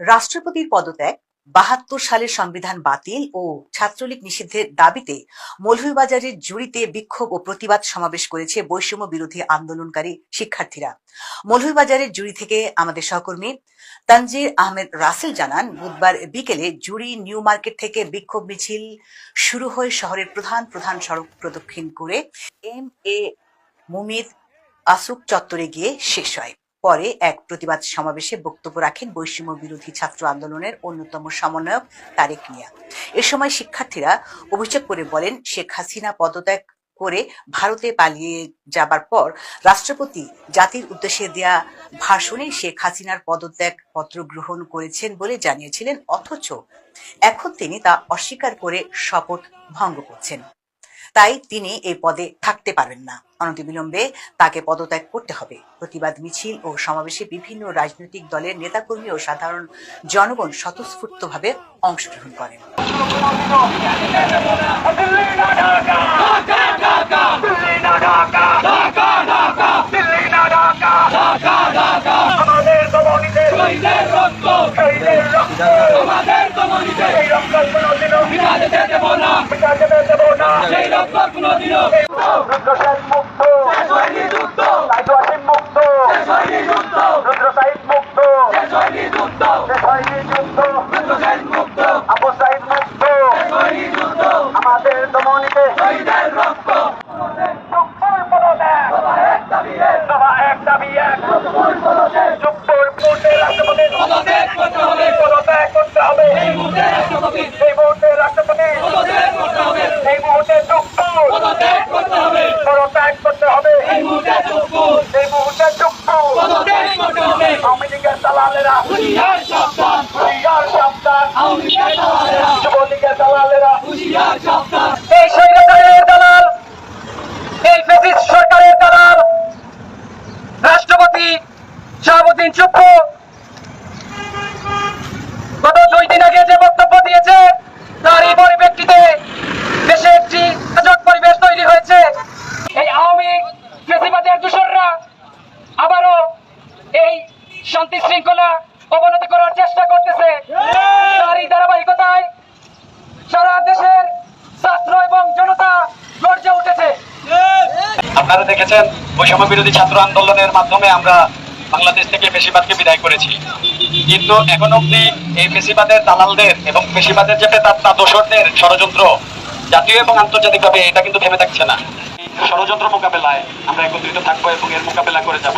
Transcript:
রাষ্ট্রপতির পদত্যাগ, বাহাত্তর সালের সংবিধান বাতিল ও ছাত্রলীগ নিষিদ্ধের দাবিতে মৌলভীবাজারের জুড়িতে বিক্ষোভ ও প্রতিবাদ সমাবেশ করেছে বৈষম্য বিরোধী আন্দোলনকারী শিক্ষার্থীরা। মৌলভীবাজারের জুড়ি থেকে আমাদের সহকর্মী তানজির আহমেদ রাসেল জানান, বুধবার বিকেলে জুড়ি নিউ মার্কেট থেকে বিক্ষোভ মিছিল শুরু হয়ে শহরের প্রধান প্রধান সড়ক প্রদক্ষিণ করে এম এ মুমিদ আসুক চত্বরে গিয়ে শেষ হয়। পরে এক প্রতিবাদ সমাবেশে বক্তব্য রাখেন বৈষম্য বিরোধী ছাত্র আন্দোলনের অন্যতম সমন্বয়ক তারেক মিয়া। এ সময় শিক্ষার্থীরা অভিযোগ করে বলেন, শেখ হাসিনা পদত্যাগ করে ভারতে পালিয়ে যাবার পর রাষ্ট্রপতি জাতির উদ্দেশ্যে দেয়া ভাষণে শেখ হাসিনার পদত্যাগ পত্র গ্রহণ করেছেন বলে জানিয়েছিলেন। অথচ এখন তিনি তা অস্বীকার করে শপথ ভঙ্গ করছেন। তাই তিনি এই পদে থাকতে পারবেন না। অনতিবিলম্বে তাকে পদত্যাগ করতে হবে। প্রতিবাদ মিছিল ও সমাবেশে বিভিন্ন রাজনৈতিক দলের নেতাকর্মী ও সাধারণ জনগণ স্বতঃস্ফূর্তভাবে অংশগ্রহণ করেন। আমাদের রক্ত কোনোদিনও কোনোদিনও মুক্ত আসিম মুক্ত যুদ্ধ রুদ্র সাইদ মুক্ত যুদ্ধ যুদ্ধ শহীদ মুক্ত আবু সাইদ মুক্ত যুদ্ধ আমাদের দমনীতে রক্ত চুপ্পুর পদত্যাগ এক দাবি এক সভা এক দাবি এক চুপুর পদত্যাগ চুপ্পুর মুহূর্তে রাষ্ট্রপতির পদত্যাগ করতে হবে পদত্যাগ করতে হবে এই মুহূর্তে রাষ্ট্রপতি এই মুহূর্তে রাষ্ট্রপতি পদত্যাগ করতে হবে এই মুহূর্তে চুপ্পুর পদত্যাগ করতে হবে পদত্যাগ করতে হবে এই মুহূর্তে চুপুর এই মুহূর্তে চুপ্পুর পদত্যাগ করতে হবে আওয়ামী লীগের দালালেরা হুশিয়ার সাবধান হুশিয়ার সাবধান আওয়ামী লীগের দালালেরা যুবলীগের দালালেরা হুশিয়ার সাবধান এই সরকারের দালাল এই সরকারের দালাল রাষ্ট্রপতি শাহাবুদ্দিন চুপ্পু গত দুই দিন আগে যে বক্তব্য দিয়েছে তার এই পরিপ্রেক্ষিতে দেশে একটি অরাজক পরিবেশ তৈরি হয়েছে এই আওয়ামী ফেসিবাদের দূষররা আবারও এই শান্তি শৃঙ্খলা অবনত করার চেষ্টা করতেছে। তার এই ধারাবাহিকতায় সারা দেশের ছাত্র এবং জনতা গর্জে উঠেছে। আপনারা দেখেছেন বৈষম্য বিরোধী ছাত্র আন্দোলনের মাধ্যমে আমরা বাংলাদেশ থেকে বেশিরভাগকে বিদায় করেছি। কিন্তু এখন অব্দি এই বেশিবাদের দালালদের এবং বেশিবাদের যে প্রেতাত্মা দোসরদের ষড়যন্ত্র জাতীয় এবং আন্তর্জাতিকভাবে এটা কিন্তু থেমে থাকছে না। ষড়যন্ত্র মোকাবেলায় আমরা একত্রিত থাকব এবং এর মোকাবেলা করে যাব।